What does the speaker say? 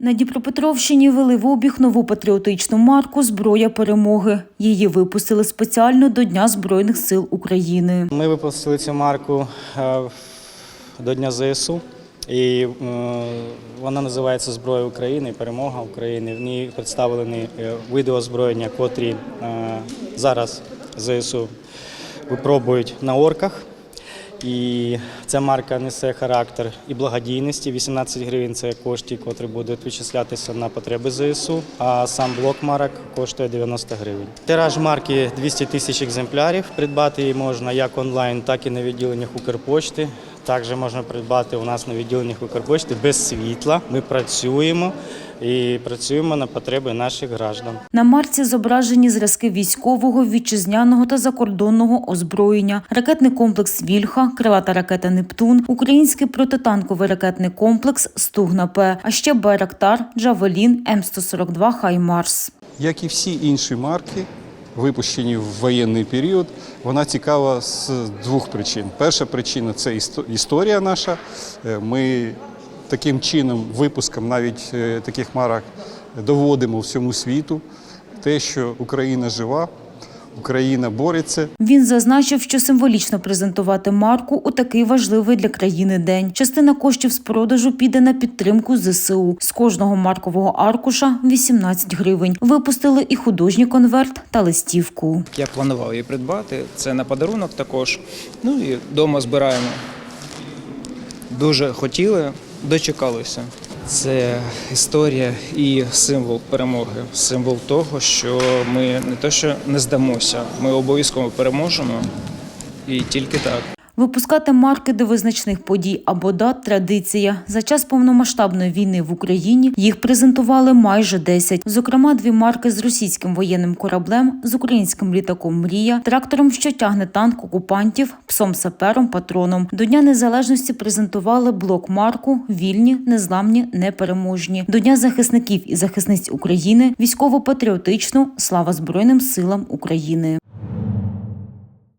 На Дніпропетровщині вели в обіг нову патріотичну марку Зброя перемоги. Її випустили спеціально до Дня Збройних сил України. Ми випустили цю марку е, до Дня ЗСУ, і е, вона називається Зброя України, Перемога України. В ній представлені е, види озброєння, котрі зараз ЗСУ випробують на орках. І ця марка несе характер і благодійності. 18 гривень це кошти, котрі будуть вичислятися на потреби ЗСУ. А сам блок марок коштує 90 гривень. Тираж марки 200 тисяч екземплярів. Придбати її можна як онлайн, так і на відділеннях Укрпошти. Також можна придбати у нас на відділеннях Укрпошти без світла. Ми працюємо і працюємо на потреби наших граждан. На марці зображені зразки військового, вітчизняного та закордонного озброєння, ракетний комплекс Вільха, крилата ракета Нептун, український протитанковий ракетний комплекс Стугна-П, а ще Байрактар, Джавелін, М142 Хаймарс. Як і всі інші марки, випущені в воєнний період, вона цікава з двох причин. Перша причина це історія наша. Е, Ми таким чином, випуском навіть е, таких марок, доводимо всьому світу те, що Україна жива, Україна бореться, Він зазначив, що символічно презентувати марку у такий важливий для країни день. Частина коштів з продажу піде на підтримку ЗСУ. З кожного маркового аркуша 18 гривень. Випустили і художній конверт та листівку. Я планував її придбати. Це на подарунок також. Ну і вдома збираємо. Дуже хотіли, дочекалися. Це історія і символ перемоги, символ того, що ми не те, що не здамося, ми обов'язково переможемо. І тільки так. Випускати марки до визначних подій або дат – традиція. За час повномасштабної війни в Україні їх презентували майже 10. Зокрема, дві марки з російським воєнним кораблем, з українським літаком Мрія, трактором, що тягне танк окупантів, псом сапером, патроном. До Дня Незалежності презентували блок марку Вільні, незламні, непереможні. До Дня захисників і захисниць України військово-патріотичну Слава Збройним силам України.